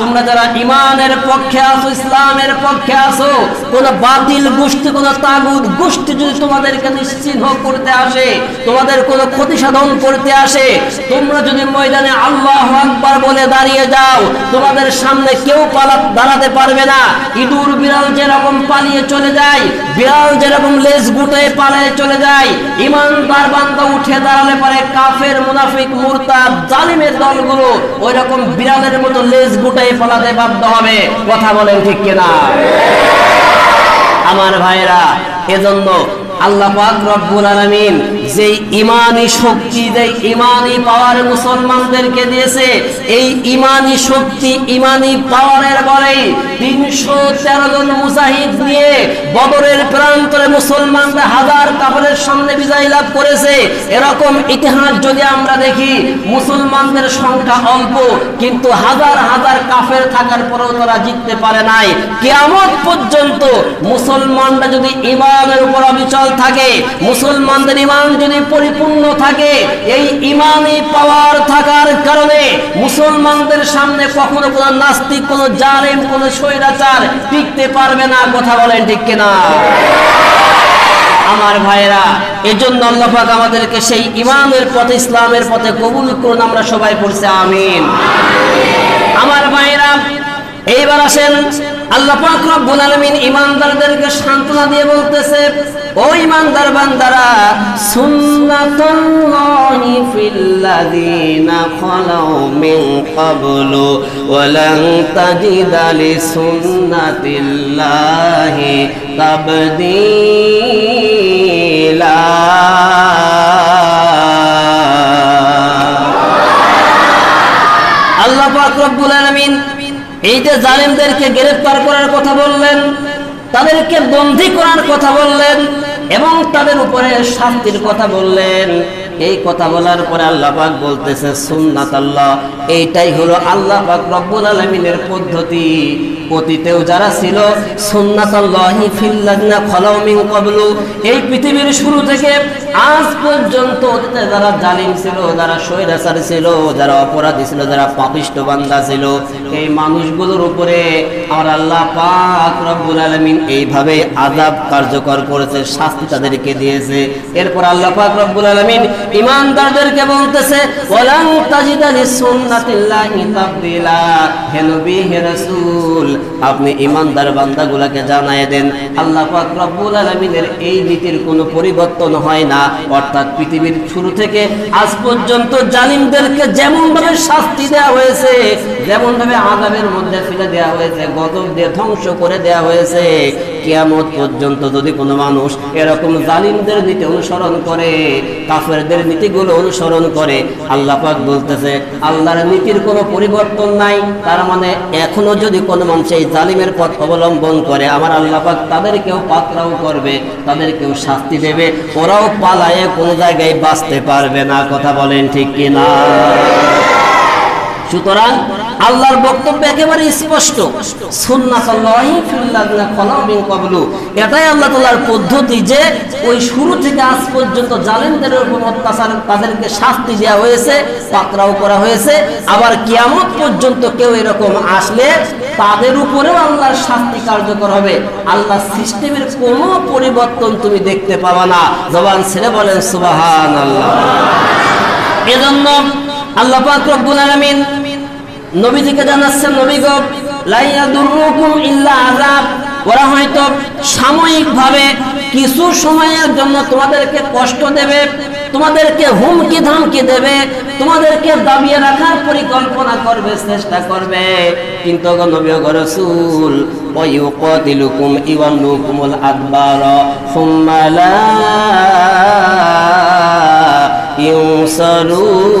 তোমরা যারা ইমানের পক্ষে আছো, ইসলামের পক্ষে আছো, কোন বাতিল গোষ্ঠী, কোন তাগুদ গোষ্ঠী যদি তোমাদেরকে নিশ্চিহ্ন করতে আসে, তোমাদের কোন ক্ষতি সাধন করতে আসে, তোমরা যদি ময়দানে আল্লাহ আকবার বলে দাঁড়িয়ে যাও, তোমাদের সামনে কেউ পালা, দাঁড়াতে পারবে না। ইঁদুর, বিড়াল যেরকম পালিয়ে চলে যায়, বিড়াল যেরকম লেজ গুটে পালিয়ে চলে যায়, ইমানদার বান্দা উঠে দাঁড়ালে পরে কাফের, মুনাফিক, মুরতাদ, জালিমের দলগুলো ওই রকম বিড়ালের মতো লেজ গুটাই পলাতে বাধ্য হবে। কথা বলেন ঠিক কিনা? আমার ভাইরা এজন্য আল্লাহ পাক রব্বুল আলামিন যেই ইমানি শক্তি, যেই ইমানি পাওয়ার মুসলমানদেরকে দিয়েছে, এই ইমানি শক্তি, ইমানি পাওয়ারের বলেই তিনশো তেরো জন মুজাহিদ নিয়ে বদরের প্রান্তরে মুসলমানরা হাজার কাপড়ের সামনে বিজয় লাভ করেছে। এরকম ইতিহাস যদি আমরা দেখি, মুসলমানদের সংখ্যা অল্প, কিন্তু হাজার হাজার কাফের থাকার পরেও তারা জিততে পারে নাই। কেয়ামত পর্যন্ত মুসলমানরা যদি ইমানের উপর অবিচল থাকে, মুসলমানদের ইমান যদি পরিপূর্ণ থাকে, এই ইমানই পাওয়ার থাকার কারণে মুসলমানদের সামনে কখনো কোনো নাস্তিক, কোনো জালেম, কোনো স্বৈরাচার টিকতে পারবে না। কথা বলেন ঠিক কিনা? আমার ভাইরা এজন্য আল্লাহ পাক আমাদেরকে সেই ইমানের পথে, ইসলামের পথে কবুল করুন। আমরা সবাই পড়ছি আমিন। আমার ভাইরা এইবার আসেন আল্লাহ পাক রব্বুল আলামিন ইমানদারদেরকে সান্ত্বনা দিয়ে বলতেছে, ও ইমানদার বান্দারা, সুন্নাতুল্লাহি ফিল্লাযিনা খালাউ মিন ক্বাবলু ওয়া লান তাজিদা লিসুন্নাতিল্লাহি তাবদীলা। আল্লাহ পাক রব্বুল আলামিন এই যে জালিমদেরকে গ্রেফতার করার কথা বললেন, তাদেরকে বন্দী করার কথা বললেন এবং তাদের উপরে শাস্তির কথা বললেন। এই কথা বলার পরে আল্লাহ পাক বলতেছে, সুন্নাত আল্লাহ। এইটাই হলো আল্লাহ পাক রব্বুল আলমিনের পদ্ধতি। অতীতেও যারা ছিল, সুন্নাতাল্লাহি এই পৃথিবীর শুরু থেকে আজ পর্যন্ত অতীতে যারা জালিম ছিল, যারা স্বৈরাচার ছিল, যারা অপরাধী ছিল, যারা পাপিষ্ট বান্দা ছিল, এই মানুষগুলোর উপরে আমার আল্লাহ পাক রব্বুল আলামিন এইভাবে আযাব কার্যকর করেছে, শাস্তি তাদেরকে দিয়েছে। এরপর আল্লাহ পাক রব্বুল আলামিন ইমানদারদেরকে বলতেছে, ওয়ালান তাজিদা লিসুন্নাতিল্লাহি হে নবী, হে রাসূল আপনি ইমানদার বান্দাগুলোকে জানায় দেন। আল্লাহ রব্বুল আলামিনের এই নীতির কোনো পরিবর্তন হয় না। অর্থাৎ পৃথিবীর শুরু থেকে আজ পর্যন্ত জালিমদেরকে যেমন ভাবে শাস্তি দেওয়া হয়েছে যেমন ভাবে আযাবের মধ্যে ফেলে দেওয়া হয়েছে, গজব দিয়ে ধ্বংস করে দেওয়া হয়েছে, কিয়ামত পর্যন্ত যদি কোনো মানুষ এরকম জালিমদের নীতি অনুসরণ করে, কাফেরদের নীতিগুলো অনুসরণ করে, আল্লাহ পাক বলতেছে, আল্লাহর নীতির কোনো পরিবর্তন নাই। তার মানে এখনও যদি কোনো মানুষ এই জালিমের পথ অবলম্বন করে, আমার আল্লাহ পাক তাদেরকেও পাকড়াও করবে, তাদেরকেও শাস্তি দেবে, ওরাও পালায়ে কোনো জায়গায় বাঁচতে পারবে না, কথা বলেন ঠিক কিনা সুতরাং আল্লাহর বক্তব্য একেবারে স্পষ্ট। এটাই আল্লাহ তাআলার পদ্ধতি যে ওই শুরু থেকে আজ পর্যন্ত জালেমদের উপর অত্যাচার, তাদেরকে শাস্তি দেওয়া হয়েছে, পাকড়াও করা হয়েছে। আবার কিয়ামত পর্যন্ত কেউ এরকম আসলে তাদের উপরেও আল্লাহর শাস্তি কার্যকর হবে। আল্লাহ সিস্টেমের কোনো পরিবর্তন তুমি দেখতে পাবা না। জবান ছেড়ে বলেন, সুবহানাল্লাহ। এজন্য আল্লাহ পাক রব্বুল আলামিন নবীজিকে জানাচ্ছেন, নবী গো, লাইয়া দুরুকুম ইল্লা আযাব। ওরা হয়তো সাময়িকভাবে কিছু সময়ের জন্য তোমাদেরকে কষ্ট দেবে তোমাদেরকে হুমকি ধামকি দেবে, তোমাদেরকে দাবিয়ে রাখার পরিকল্পনা করবে, চেষ্টা করবে। কিন্তু গো নবী গো রাসূল, ওয়ায়ুকাতিলুকুম ইওয়াল্লুকুমুল আদবার সুম্মা লা ইউসারুন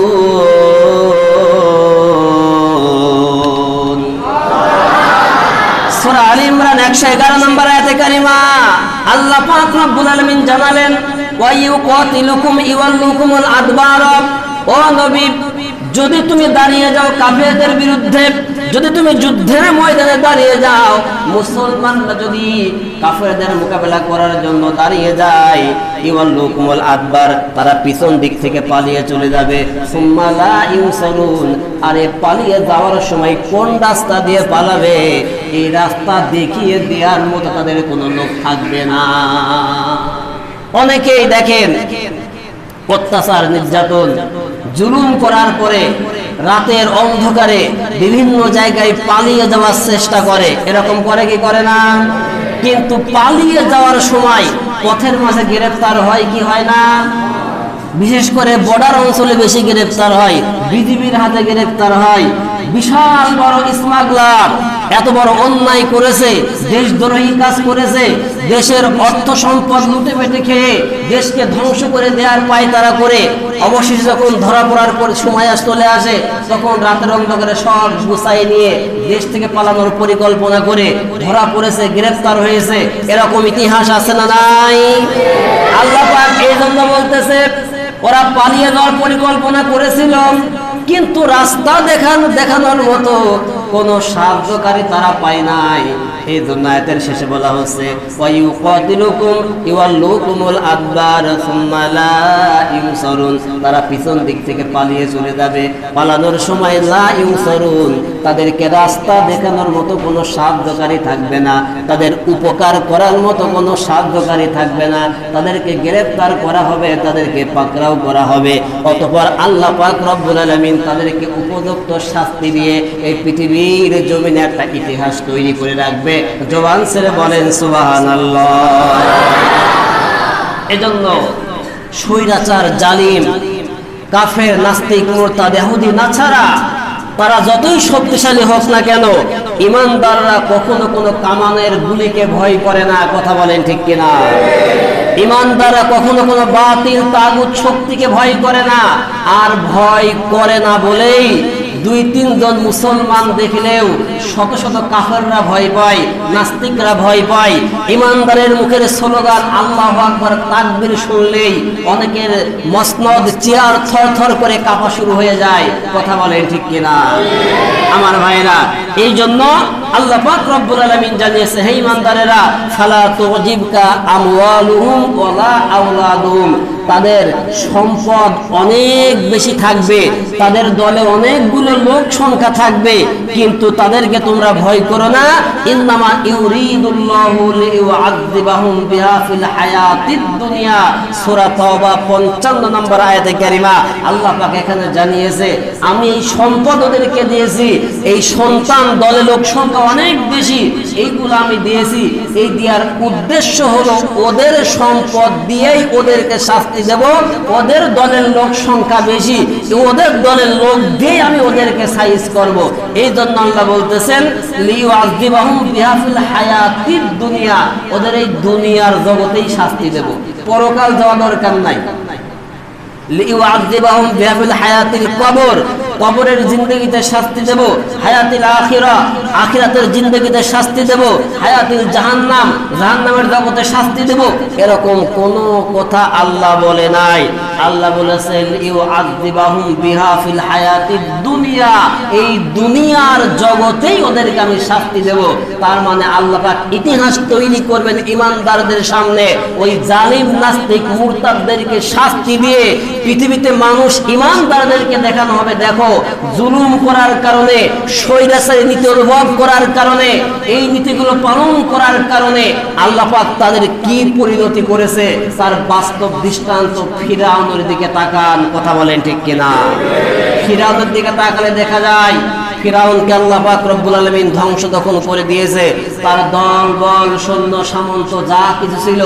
সূরা আলী ইমরান 111 নম্বর আয়াতে কারিমা, আল্লাহ পাক রব্বুল আলামিন জানালেন যদি তুমি দাঁড়িয়ে যাও কাফেরদের বিরুদ্ধে, যদি তুমি যুদ্ধের ময়দানে দাঁড়িয়ে যাও, মুসলমানরা যদি কাফেরদের মোকাবেলা করার জন্য দাঁড়িয়ে যায় ইওয়াল লোকমল আদবার, তারা পিছন দিক থেকে পালিয়ে চলে যাবে। সুম্মা লা ইউসারুন আরে পালিয়ে যাওয়ার সময় কোন রাস্তা দিয়ে পালাবে? এই রাস্তা দেখিয়ে দেওয়ার মতো তাদের কোনো লোক থাকবে না। অনেকেই দেখেন, অত্যাচার, নির্যাতন, জুলুম করার পরে রাতের অন্ধকারে বিভিন্ন জায়গায় পালিয়ে যাওয়ার চেষ্টা করে। এরকম করে কি করে না? কিন্তু পালিয়ে যাওয়ার সময় পথের মাঝে গ্রেফতার হয় কি হয় না? বিশেষ করে বর্ডার অঞ্চলে বেশি গ্রেফতার হয়, বিজিবির হাতে গ্রেফতার হয়। বিশাল বড় স্মাগলার এত বড় অন্যায় করেছে, দেশদ্রোহী কাজ করেছে, দেশের অর্থ সম্পদ লুটে পেটে খেয়ে দেশকে ধ্বংস করে দেওয়ার পায় তারা করে। অবশেষে যখন ধরা পড়ার পর সময় আস চলে আসে, তখন রাতের অন্ধকারে সব গুছাই নিয়ে দেশ থেকে পালানোর পরিকল্পনা করে ধরা পড়েছে গ্রেফতার হয়েছে। এরকম ইতিহাস আছে না নাই? আল্লাহ এই জন্য বলতেছে ওরা পালিয়ে যাওয়ার পরিকল্পনা করেছিল। কিন্তু রাস্তা দেখানো দেখানোর মতো কোন সাহায্যকারী তারা পায় নাই। এই জন্য আয়াতের শেষে বলা হচ্ছে তারা পিছন দিক থেকে পালিয়ে চলে যাবে। পালানোর সময় লা ইউসারুন। তাদেরকে রাস্তা দেখানোর মতো কোনো সাহায্যকারী থাকবে না। তাদের উপকার করার মতো কোনো সাহায্যকারী থাকবে না। তাদেরকে গ্রেফতার করা হবে, তাদেরকে পাকড়াও করা হবে। অতঃপর আল্লাহ পাক রব্বুল আলামিন তাদেরকে উপযুক্ত শাস্তি দিয়ে এই পৃথিবীর জমিনে একটা ইতিহাস তৈরি করে রাখবে। জবান ছেড়ে বলেন, সুবহানাল্লাহ। এজন্য স্বৈরাচার, জালিম, কাফের, নাস্তিক, মোরতাদ, ইহুদি নাছাড়া তারা যতই শক্তিশালী হোক না কেন, ইমানদাররা কখনো কোনো কামানের গুলিকে ভয় করে না, কথা বলেন ঠিক কিনা? ইমানদাররা কখনো কোনো বাতিল, তাগুত শক্তিকে ভয় করে না, আর ভয় করে না বলেই দুই, তিন জন মুসলমান দেখলেও শত শত কাফেররা ভয় পায়, নাস্তিকরা ভয় পায়। ইমানদারের মুখের স্লোগান আল্লাহ আকবর তাকবির শুনলেই অনেকের মসনদ, চেয়ার থর থর করে কাঁপা শুরু হয়ে যায়। কথা বলেন ঠিক কিনা? আমার ভাইরা এই জন্য আল্লাহ পাক রব্বুল আলামিন জানিয়েছে, হে ইমানদারেরা, ফালা তুজিবকা আমওয়ালুহুম ওয়ালা আওলাদুহুম। তাদের সম্পদ অনেক বেশি থাকবে, তাদের দলে অনেকগুলো লোক সংখ্যা থাকবে, কিন্তু তাদেরকে তোমরা ভয় করো না। ইউরিদুল্লাহু বিহা ফিল হায়াতিদ দুনিয়া। সূরা তাওবা 55 নম্বর আয়াতে কারিমা আল্লাহ পাক এখানে জানিয়েছে, আমি এই সম্পদ ওদেরকে দিয়েছি, এই সন্তান দলে লোক সংখ্যা অনেক বেশি এইগুলো আমি দিয়েছি। এই দেওয়ার উদ্দেশ্য হলো ওদের সম্পদ দিয়েই ওদেরকে শাস্তি দেব। ওদের দলের লোক সংখ্যা বেশি, ওদের দলের লোক দিয়ে আমি ওদেরকে সাইজ করব। এই জন্য আল্লাহ বলতেছেন লিউ দুনিয়া। ওদের এই দুনিয়ার জগতেই শাস্তি দেব। পরকাল যাওয়া দরকার নাই। লিউআযিবাহুম বিহাফিল হায়াতিল কবর। কবরের জিন্দগিতে শাস্তি দেব, হায়াতিল আখিরা, আখিরাতের জিন্দগিতে শাস্তি দেব, হায়াতিল জাহান্নাম, জাহান্নামের জগতে শাস্তি দেব, এরকম কোনো কথা আল্লাহ বলে নাই। আল্লাহ বলেছেন, ইউআযিবাহুম বিহাফিল হায়াতিদ দুনিয়া, এই দুনিয়ার জগতেই ওদেরকে আমি শাস্তি দেব। তার মানে আল্লাহ পাক ইতিহাস তৈরি করবেন ইমানদারদের সামনে। ওই জালিম, নাস্তিক, মুরতাদদেরকে শাস্তি দিয়ে পৃথিবীতে মানুষ ইমানদারদেরকে দেখানো হবে। দেখো জুলুম করার কারণে, স্বৈরাচারী নীতি অনুভব করার কারণে, এই নীতিগুলো পালন করার কারণে আল্লাহ পাক তাদের কি পরিণতি করেছে, তার বাস্তব দৃষ্টান্ত ফিরাউনের দিকে তাকান। কথা বলেন ঠিক কিনা? ফিরাউনের দিকে তাকালে দেখা যায় ফিরাউনকে আল্লাহ পাক রব্বুল আলামিন ধ্বংস তখন করে দিয়েছে। তার দল, বল, সৈন্য, সামন্ত যা কিছু ছিল,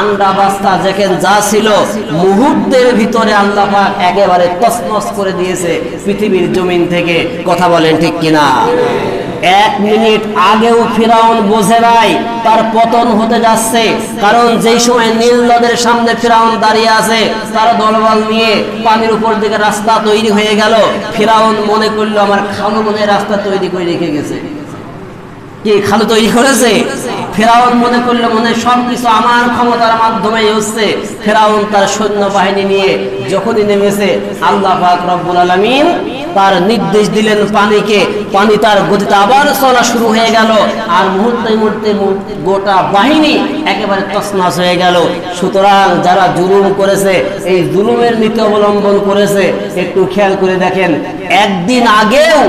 আন্ডা, বাস্তা, যেখানে যা ছিল, মুহূর্তের ভিতরে আল্লাহ পাক একেবারে তছনছ করে দিয়েছে পৃথিবীর জমিন থেকে। কথা বলেন ঠিক কিনা? এক মিনিট আগেও ফিরাউন বোঝে নাই, তার পতন হতে যাচ্ছে। কারণ যেই সময় নীল নদের সামনে ফিরাউন দাঁড়িয়ে আছে, তার দলবল নিয়ে পানির উপর দিকে রাস্তা তৈরি হয়ে গেল। ফিরাউন মনে করল, আমার খালু মনে রাস্তা তৈরি করে রেখে গেছে। কি খালু তৈরি করেছে? ফেরাউন মনে করল, মনে সবকিছু আমার ক্ষমতার মাধ্যমে হচ্ছে। ফেরাউন তার সৈন্য বাহিনী নিয়ে যখনই নেমেছে, আল্লাহ রব্বুল আলামিন তার নির্দেশ দিলেন পানিকে। পানি তার গতিতে আবার চলা শুরু হয়ে গেল। আর মুহূর্তে মুহূর্তে গোটা বাহিনী একেবারে তসনাস হয়ে গেল। সুতরাং যারা জুলুম করেছে, এই জুলুমের নীতি অবলম্বন করেছে, একটু খেয়াল করে দেখেন, একদিন আগেও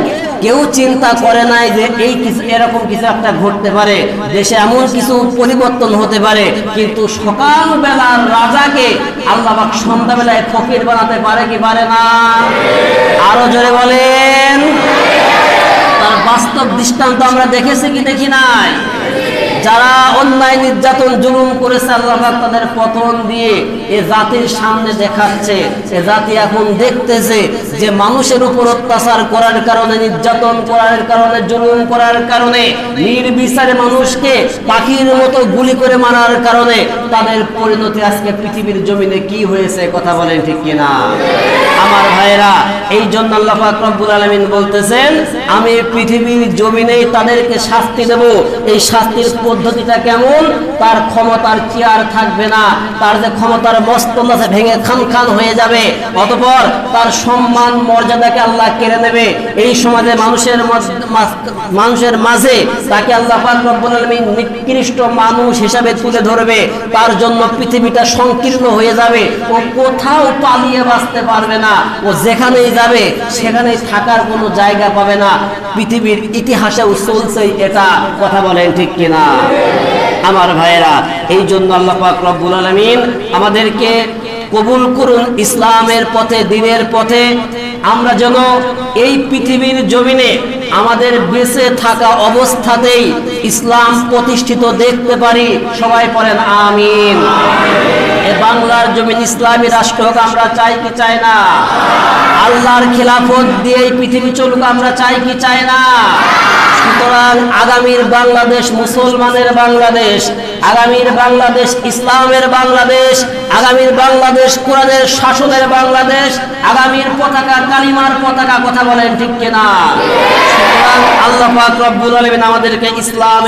কেউ চিন্তা করে নাই যে এই কিছু, এরকম কিছু একটা ঘটতে পারে। দেশে এমন কিছু পরিবর্তন হতে পারে, কিন্তু সকালবেলার রাজাকে আল্লাহ সন্ধ্যাবেলায় ফকির বানাতে পারে কি পারে না? আরও জোরে বলেন। তার বাস্তব দৃষ্টান্ত আমরা দেখেছি কি দেখি নাই? যারা অন্যায় নির্যাতন জুলুম করেছে, আল্লাহ তাদের পতন দিয়ে এ জাতির সামনে দেখাচ্ছে। এ জাতি এখন দেখতেছে যে মানুষের উপর অত্যাচার করার কারণে, নির্যাতন করার কারণে, জুলুম করার কারণে, নির্বিচারে মানুষকে পাখির মতো গুলি করে মারার কারণে তাদের পরিণতি আজকে পৃথিবীর জমিনে কি হয়েছে কথা বলেন ঠিক কিনা? আমার ভাইরা এই জন্য আল্লাহ পাক রব্বুল আলামিন বলতেছেন, আমি পৃথিবীর জমিনে তাদেরকে শাস্তি দেব। এই শাস্তির পদ্ধতিটা কেমন? তার ক্ষমতার চেয়ার থাকবে না। তার যে ক্ষমতার মস্তল আছে, ভেঙে খান খান হয়ে যাবে। অতঃপর তার সম্মান, মর্যাদাকে আল্লাহ কেড়ে নেবে। এই সমাজে মানুষের মানুষের মাঝে তাকে আল্লাহ নিকৃষ্ট মানুষ হিসাবে তুলে ধরবে। তার জন্য পৃথিবীটা সংকীর্ণ হয়ে যাবে। ও কোথাও পালিয়ে বাঁচতে পারবে না। ও যেখানেই যাবে, সেখানেই থাকার কোনো জায়গা পাবে না। পৃথিবীর ইতিহাসেও চলছে এটা। কথা বলেন ঠিক কিনা? আমার ভাইয়েরা এই জন্য আল্লাহ পাক রব্বুল আলামিন আমাদেরকে কবুল করুন ইসলামের পথে, দিনের পথে। আমরা যেন এই পৃথিবীর জমিনে আমাদের বেঁচে থাকা অবস্থাতেই ইসলাম প্রতিষ্ঠিত দেখতে পারি। সবাই পড়েন আমিন। বাংলার জমিন ইসলামী রাষ্ট্র হোক আমরা চাই কি চাই না। আল্লাহর খিলাফত দিয়ে পৃথিবী চলুক আমরা চাই কি চাই না। সুতরাং আগামীর বাংলাদেশ, মুসলমানের বাংলাদেশ আগামীর বাংলাদেশ ইসলামের বাংলাদেশ, আগামীর বাংলাদেশ কোরআনের শাসনের বাংলাদেশ, আগামীর পতাকা কালিমার পতাকা, কথা বলেন ঠিক কিনা? আল্লাহ পাক রব্বুল আলামিন আমাদেরকে ইসলাম